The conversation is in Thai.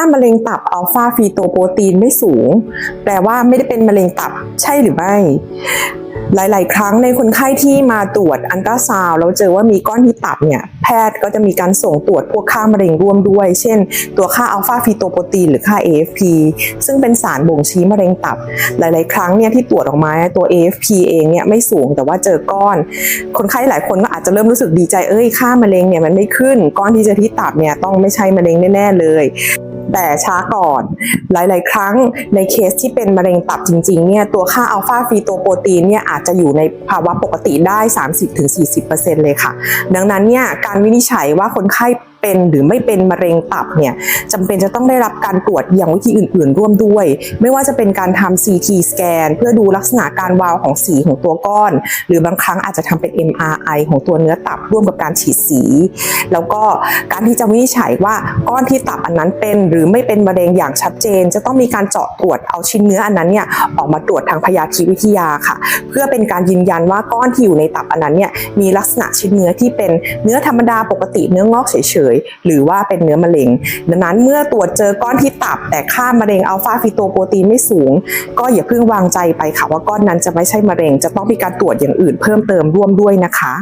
ามะเร็งตับอัลฟาฟีโตโปรตีนไม่สูง แปลว่าไม่ได้เป็นมะเร็งตับใช่หรือไม่ หลาย ๆ ครั้งในคนไข้ที่มาตรวจอันตราซาวแล้วเจอว่ามีก้อนที่ตับเนี่ย แพทย์ก็จะมีการส่งตรวจพวกค่ามะเร็งร่วมด้วย เช่น ตัวค่าอัลฟาฟีโตโปรตีนหรือค่า AFP ซึ่งเป็นสารบ่งชี้มะเร็งตับ หลาย ๆ ครั้งเนี่ยที่ตรวจออกมาตัว AFP เองเนี่ยไม่สูงแต่ว่าเจอก้อน คนไข้หลายคนก็อาจจะเริ่มรู้สึกดีใจเอ้ยค่ามะเร็งเนี่ยมันไม่ขึ้น ก้อนที่เจอที่ตับเนี่ยต้องไม่ใช่มะเร็งแน่ๆเลย แต่ช้าก่อน หลาย ๆ ครั้งในเคสที่เป็นมะเร็งตับจริง ๆ เนี่ยตัวค่าอัลฟาฟีโตโปรตีนเนี่ยอาจจะอยู่ในภาวะปกติได้ 30-40%เลยค่ะ ดังนั้นเนี่ยการวินิจฉัยว่าคนไข้ เป็นหรือไม่เป็นมะเร็งตับเนี่ยจำเป็นจะต้องได้รับการตรวจอย่างวิธีอื่น ๆ ร่วมด้วย ไม่ว่าจะเป็นการทำ CT สแกนเพื่อดูลักษณะการวาวของสีของตัวก้อน หรือบางครั้งอาจจะทำเป็น MRI ของตัวเนื้อตับร่วมกับการฉีดสี แล้วก็การที่จะวินิจฉัยว่าก้อนที่ตับอันนั้นเป็น หรือไม่เป็นมะเร็งอย่างชัดเจน จะต้องมีการเจาะตรวจเอาชิ้นเนื้ออันนั้นเนี่ยออกมาตรวจทางพยาธิวิทยาค่ะ เพื่อเป็นการยืนยันว่าก้อนที่อยู่ในตับอันนั้นเนี่ยมีลักษณะชิ้นเนื้อที่เป็นเนื้อธรรมดาปกติเนื้องอกเฉยหรือว่าเป็นเนื้อมะเร็ง ดังนั้นเมื่อตรวจเจอก้อนที่ตับ แต่ค่ามะเร็งอัลฟาฟิโตโปรตีนไม่สูง ก็อย่าเพิ่งวางใจไปค่ะว่าก้อนนั้นจะไม่ใช่มะเร็ง จะต้องมีการตรวจอย่างอื่นเพิ่มเติมร่วมด้วยนะคะ